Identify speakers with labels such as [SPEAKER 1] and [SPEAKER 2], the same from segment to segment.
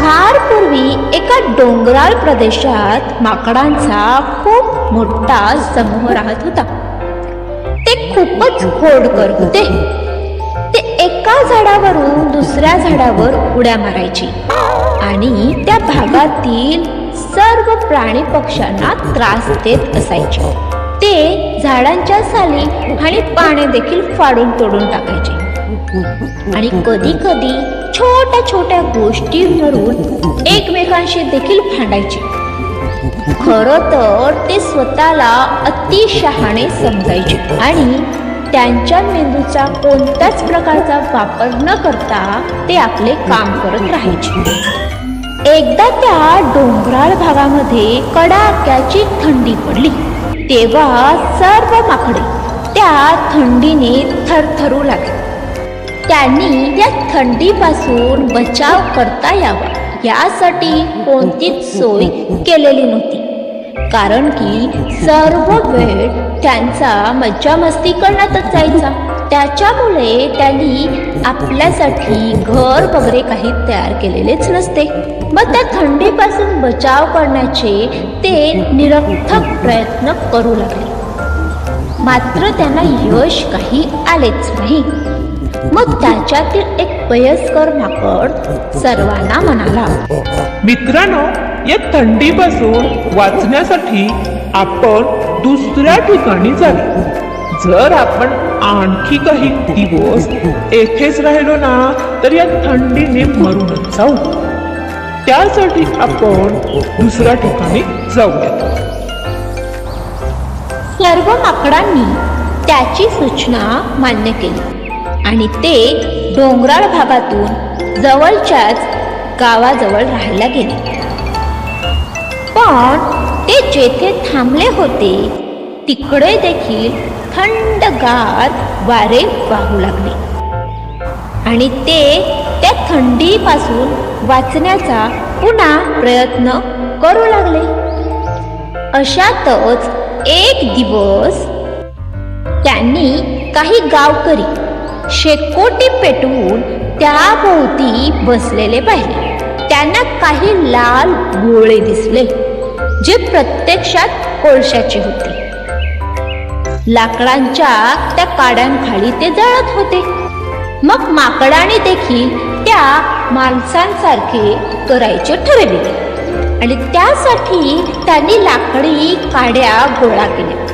[SPEAKER 1] फार पूर्वी एका डोंगराळ प्रदेशात माकडांचा खूप मोठा समूह राहत होता. ते खूपच खोडकर होते. ते एका झाडावरून दुसऱ्या झाडावर उड्या मारायची आणि त्या भागातील सर्व प्राणी पक्ष्यांना त्रास देत असायचे. ते झाडांच्या साली आणि पाने देखील फाडून तोडून टाकायचे. आणि कधी कधी छोट्या छोट्या गोष्टींवरून एकमेकांशी देखील भांडायचे. खर तर ते स्वतःला अतिशहाणे समजायचे आणि त्यांच्या मेंदूचा कोणत्याच प्रकारचा वापर न करता ते आपले काम करत राहायचे. एकदा त्या डोंगराळ भागामध्ये कडाक्याची थंडी पडली. तेव्हा सर्व माकडे त्या थंडीने थरथरू लागले. त्यांनी त्या थंडीपासून बचाव करता यावा. यासाठी कोणतीच सोय केलेली नव्हती. कारण की सर्व वेळ त्यांचा मज्जा मस्ती करण्यातच जायचा. त्याच्यामुळे त्यांनी आपल्यासाठी घर वगैरे काही तयार केलेलेच नसते. मग त्या थंडीपासून बचाव करण्याचे ते निरर्थक प्रयत्न करू लागले. मात्र त्यांना यश काही आलेच नाही. मग त्याच्यातील एक वयस्कर माकड सर्वांना म्हणाला
[SPEAKER 2] मित्रांनो या थंडीपासून वाचण्यासाठी आपण दुसऱ्या ठिकाणी जावे जर आपण आणखी काही दिवस येथेच राहिलो ना तर या थंडीने मरूनच जाऊ. त्यासाठी आपण दुसऱ्या ठिकाणी जाऊयात
[SPEAKER 1] सर्व माकडांनी त्याची सूचना मान्य केली. आणि ते डोंगराळ भागातून जवळच्याच गावाजवळ राहायला गेले. पण ते जेथे थांबले होते तिकडे देखील थंडगार वारे वाहू लागले. आणि ते त्या थंडीपासून वाचण्याचा पुन्हा प्रयत्न करू लागले. अशातच एक दिवस त्यांनी काही गावकरी शेकोटी पेटवून त्याभोवती बसलेले पाहिले. त्यांना काही लाल गोळे दिसले जे प्रत्यक्षात कोळशाचे होते. लाकडांच्या त्या काड्यांखाली ते जळत होते. मग माकडाने देखील त्या माणसांसारखे करायचे ठरविले. आणि त्यासाठी त्यांनी लाकडी काड्या गोळा केल्या.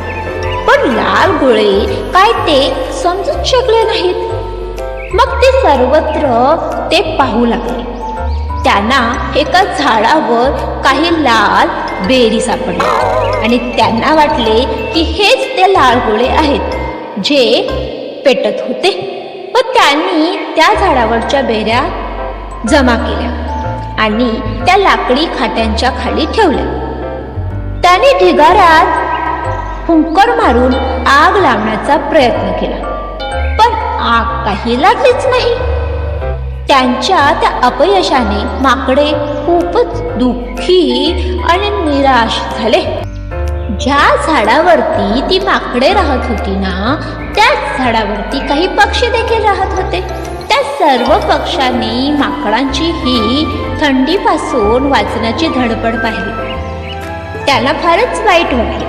[SPEAKER 1] पण लाल गोळे काय ते समजूच शकले नाहीत. मग ते सर्वत्र ते पाहू लागले. त्यांना एका झाडावर काही लाल बेरी सापडली. आणि त्यांना वाटले की हेच ते लाल गोळे आहेत जे पेटत होते. व त्यांनी त्या झाडावरच्या बेऱ्या जमा केल्या आणि त्या लाकडी खाट्यांच्या खाली ठेवल्या. त्याने ढिगाऱ्यात हुंकर मारून आग लावण्याचा प्रयत्न केला. आग काही लागलीच नाही. त्यांच्या त्या अपयशाने माकडे खूपच दुःखी आणि निराश झाले. ज्या झाडावरती ती माकडे राहत होती ना त्याच झाडावरती काही पक्षी देखील राहत होते. त्या सर्व पक्षांनी माकडांची ही थंडीपासून वाचण्याची धडपड पाहिली. त्याला फारच वाईट वाटले.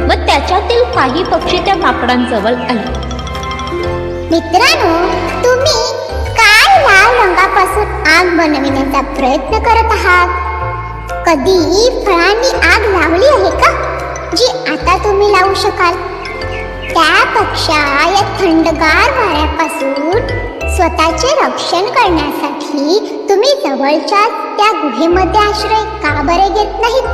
[SPEAKER 1] मग त्याच्यातील काही पक्षी त्या माकडांजवळ आले.
[SPEAKER 3] मित्रांनो तुम्ही काय लाल रंगापासून आग बनविण्याचा प्रयत्न करत आहात? कधी फळांनी आग लावली आहे का? जी आता तुम्ही लावू शकाल. त्या पक्षा या थंडगार वाऱ्यापासून स्वतःचे रक्षण करण्यासाठी तुम्ही जवळच्याच त्या गुहेमध्ये आश्रय का बरे घेत नाहीत?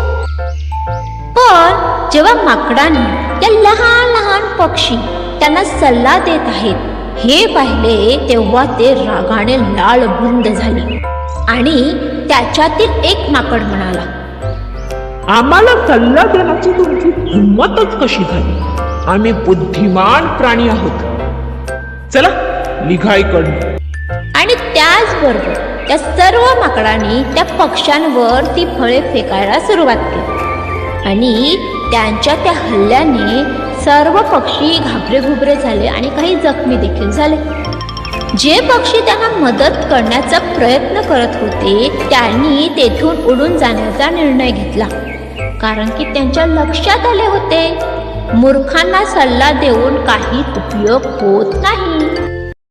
[SPEAKER 1] पण जेव्हा माकडांनी या लहान लहान पक्षी त्यांना सल्ला देत आहेत हे पाहिले तेव्हा ते रागाने लाल बुंद झाले. आणि त्याच्यातील एक माकड म्हणाला
[SPEAKER 2] आम्हाला सल्ला देण्याची तुमची हिंमतच कशी झाली? आम्ही बुद्धिमान प्राणी आहोत. चला निघाईकडनं
[SPEAKER 1] आणि त्याचबरोबर त्या सर्व माकडांनी त्या पक्ष्यांवर ती फळे फेकायला सुरुवात केली. आणि त्यांच्या त्या हल्ल्याने सर्व पक्षी घाबरे घुबरे झाले आणि काही जखमी देखील झाले. जे पक्षी त्यांना मदत करण्याचा प्रयत्न करत होते त्यांनी तेथून उडून जाण्याचा निर्णय घेतला. कारण की त्यांच्या लक्षात आले होते मूर्खांना सल्ला देऊन काही उपयोग होत नाही.